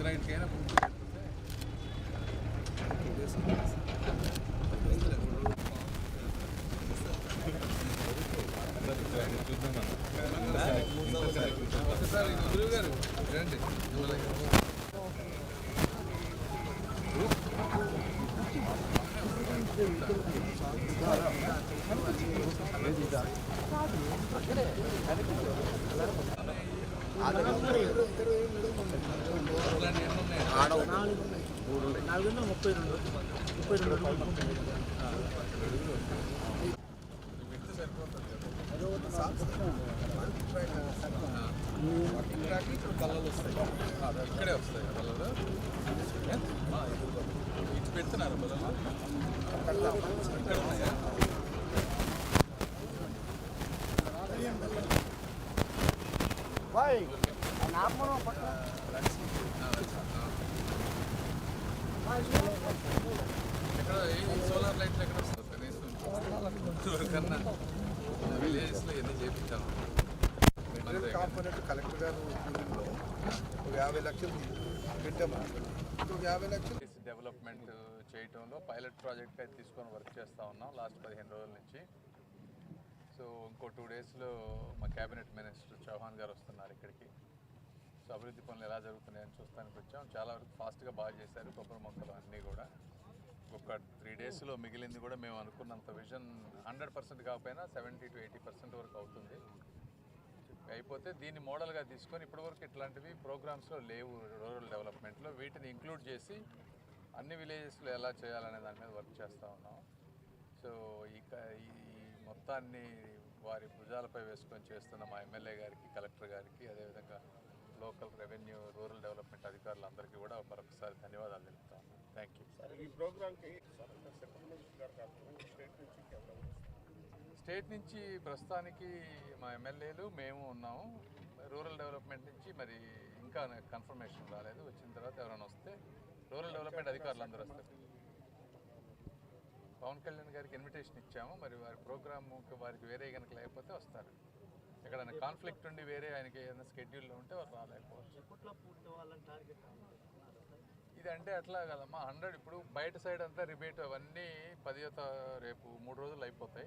రైట్కైనా పూర్తి పెట్టుకుంటే ఒకసారి గురువు గారు రండి ఇట్లాంటి నాలుగు వందల ముప్పై రెండు ముప్పై రెండు ఇప్పుడు కళ్ళలు వస్తాయి ఇక్కడే వస్తాయి కళ్ళలు ఇటు పెడుతున్నారు బలలో ఇక్కడ ఉన్నాయా ఎక్కడ ఈ సోలార్ లైట్లు ఎక్కడ వస్తుంది కనీసం ఎవరికన్నా విలేజెస్లో ఎన్ని చేపించాము కాంపోనెంట్ కలెక్టర్ గారు ఒక యాభై లక్షలు పెట్టాము ఒక యాభై లక్షలు డెవలప్మెంట్ చేయటంలో పైలట్ ప్రాజెక్ట్ అయితే తీసుకొని వర్క్ చేస్తూ ఉన్నాం లాస్ట్ పదిహేను రోజుల నుంచి. సో ఇంకో టూ డేస్లో మా క్యాబినెట్ మినిస్టర్ చౌహాన్ గారు వస్తున్నారు ఇక్కడికి. సో అభివృద్ధి పనులు ఎలా జరుగుతున్నాయని చూస్తానికి వచ్చాం. చాలా వరకు ఫాస్ట్గా బాగా చేశారు కొబ్బరి మొక్కలు అన్నీ కూడా. ఒక త్రీ డేస్లో మిగిలింది కూడా మేము అనుకున్నంత విజన్ హండ్రెడ్ పర్సెంట్ కాకపోయినా సెవెంటీ టు ఎయిటీ పర్సెంట్ వరకు అవుతుంది. అయిపోతే దీన్ని మోడల్గా తీసుకొని ఇప్పటివరకు ఇట్లాంటివి ప్రోగ్రామ్స్లో లేవు. రూరల్ డెవలప్మెంట్లో వీటిని ఇంక్లూడ్ చేసి అన్ని విలేజెస్లో ఎలా చేయాలనే దాని మీద వర్క్ చేస్తూ ఉన్నాం. సో ఈ క- ఈ మొత్తాన్ని వారి భుజాలపై వేసుకొని చేస్తున్న మా ఎమ్మెల్యే గారికి కలెక్టర్ గారికి అదేవిధంగా లోకల్ రెవెన్యూ రూరల్ డెవలప్మెంట్ అధికారులందరికీ కూడా మరొకసారి ధన్యవాదాలు తెలుపుతా ఉన్నాను. థ్యాంక్ యూ ఈ ప్రోగ్రామ్కి స్టేట్ నుంచి ప్రస్తుతానికి మా ఎమ్మెల్యేలు మేము ఉన్నాము. రూరల్ డెవలప్మెంట్ నుంచి మరి ఇంకా కన్ఫర్మేషన్ రాలేదు. వచ్చిన తర్వాత ఎవరైనా వస్తే రూరల్ డెవలప్మెంట్ అధికారులు అందరూ వస్తారు. పవన్ కళ్యాణ్ గారికి ఇన్విటేషన్ ఇచ్చాము. మరి వారి ప్రోగ్రామ్కి వారికి వేరే కనుక లేకపోతే వస్తారు. ఎక్కడైనా కాన్ఫ్లిక్ట్ ఉండి వేరే ఆయనకి ఏదైనా స్కెడ్యూల్లో ఉంటే వారు రాలేకపోవచ్చు. ఇది అంటే అట్లా కదమ్మా హండ్రెడ్ ఇప్పుడు బయట సైడ్ అంతా రిబేట్ అవన్నీ పదివ తా- రేపు మూడు రోజులు అయిపోతాయి.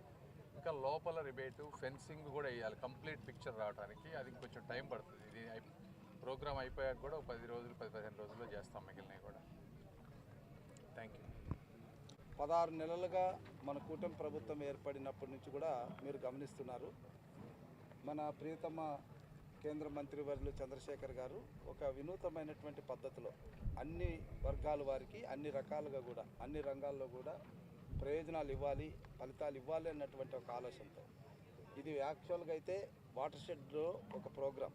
ఇంకా లోపల రిబేటు ఫెన్సింగ్ కూడా వేయాలి కంప్లీట్ పిక్చర్ రావడానికి అది కొంచెం టైం పడుతుంది. ఇది ప్రోగ్రామ్ అయిపోయాక కూడా ఒక పది రోజులు పది పదిహేను రోజుల్లో చేస్తాం మిగిలినవి కూడా. థ్యాంక్ యూ పదహారు నెలలుగా మన కూటమి ప్రభుత్వం ఏర్పడినప్పటి నుంచి కూడా మీరు గమనిస్తున్నారు. మన ప్రియతమ కేంద్ర మంత్రివర్యులు చంద్రశేఖర్ గారు ఒక వినూతమైనటువంటి పద్ధతిలో అన్ని వర్గాల వారికి అన్ని రకాలుగా కూడా అన్ని రంగాల్లో కూడా ప్రయోజనాలు ఇవ్వాలి ఫలితాలు ఇవ్వాలి అన్నటువంటి ఒక ఆలోచనతో. ఇది యాక్చువల్గా అయితే వాటర్ షెడ్లో ఒక ప్రోగ్రాం.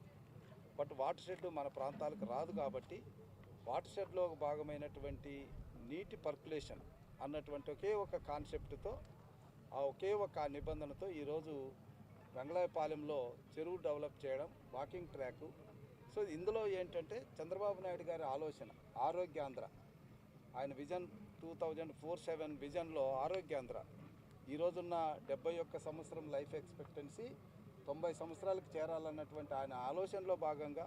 బట్ వాటర్ షెడ్ మన ప్రాంతాలకు రాదు కాబట్టి వాటర్ షెడ్లో ఒక భాగమైనటువంటి నీటి పర్కులేషన్ అన్నటువంటి ఒకే ఒక కాన్సెప్ట్తో ఆ ఒకే ఒక నిబంధనతో ఈరోజు వెంగళాయపాలెంలో చెరువు డెవలప్ చేయడం వాకింగ్ ట్రాకు. సో ఇందులో ఏంటంటే చంద్రబాబు నాయుడు గారి ఆలోచన ఆరోగ్యాంధ్ర. ఆయన vision two thousand four seven విజన్లో ఆరోగ్యాంధ్ర. ఈ రోజున్న డెబ్బై ఒక్క సంవత్సరం లైఫ్ ఎక్స్పెక్టెన్సీ తొంభై సంవత్సరాలకు చేరాలన్నటువంటి ఆయన ఆలోచనలో భాగంగా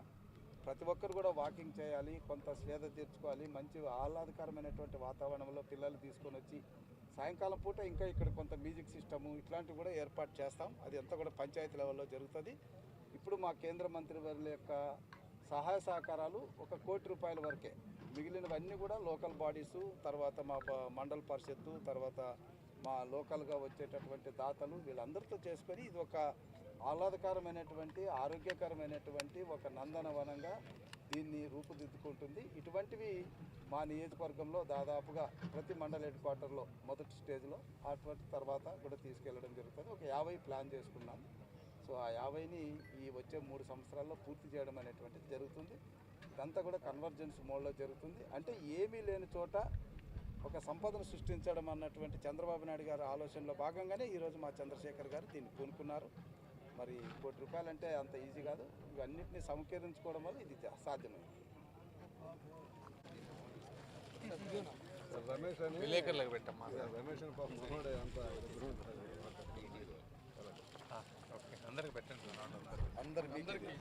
ప్రతి ఒక్కరు కూడా వాకింగ్ చేయాలి కొంత స్వేద తీర్చుకోవాలి మంచి ఆహ్లాదకరమైనటువంటి వాతావరణంలో పిల్లలు తీసుకొని వచ్చి సాయంకాలం పూట ఇంకా ఇక్కడ కొంత మ్యూజిక్ సిస్టము ఇట్లాంటివి కూడా ఏర్పాటు చేస్తాం. అది అంతా కూడా పంచాయతీ లెవెల్లో జరుగుతుంది. ఇప్పుడు మా కేంద్ర మంత్రి వారి యొక్క సహాయ సహకారాలు ఒక కోటి రూపాయల వరకే. మిగిలినవన్నీ కూడా లోకల్ బాడీసు తర్వాత మా మండల పరిషత్తు తర్వాత మా లోకల్గా వచ్చేటటువంటి దాతలు వీళ్ళందరితో చేసుకొని ఇది ఒక ఆహ్లాదకరమైనటువంటి ఆరోగ్యకరమైనటువంటి ఒక నందనవనంగా దీన్ని రూపుదిద్దుకుంటుంది. ఇటువంటివి మా నియోజకవర్గంలో దాదాపుగా ప్రతి మండల హెడ్ క్వార్టర్లో మొదటి స్టేజ్లో అటువంటి తర్వాత కూడా తీసుకెళ్ళడం జరుగుతుంది. ఒక యాభై ప్లాన్ చేసుకున్నాం. సో ఆ యాభైని ఈ వచ్చే మూడు సంవత్సరాల్లో పూర్తి చేయడం అనేటువంటిది జరుగుతుంది. ఇదంతా కూడా కన్వర్జెన్స్ మోడ్లో జరుగుతుంది. అంటే ఏమీ లేని చోట ఒక సంపదను సృష్టించడం అన్నటువంటి చంద్రబాబు నాయుడు గారి ఆలోచనలో భాగంగానే ఈరోజు మా చంద్రశేఖర్ గారు దీన్ని పూనుకున్నారు. మరి కోటి రూపాయలు అంటే అంత ఈజీ కాదు. ఇవన్నిటిని సమకూరించుకోవడం వల్ల ఇది సాధ్యమైంది రమేష్ అని విలేకరులకు పెట్టమ్మా. రమేష్ అని పాపం మనోడే అంత ఓకే. అందరికి పెట్టండి అందరికీ.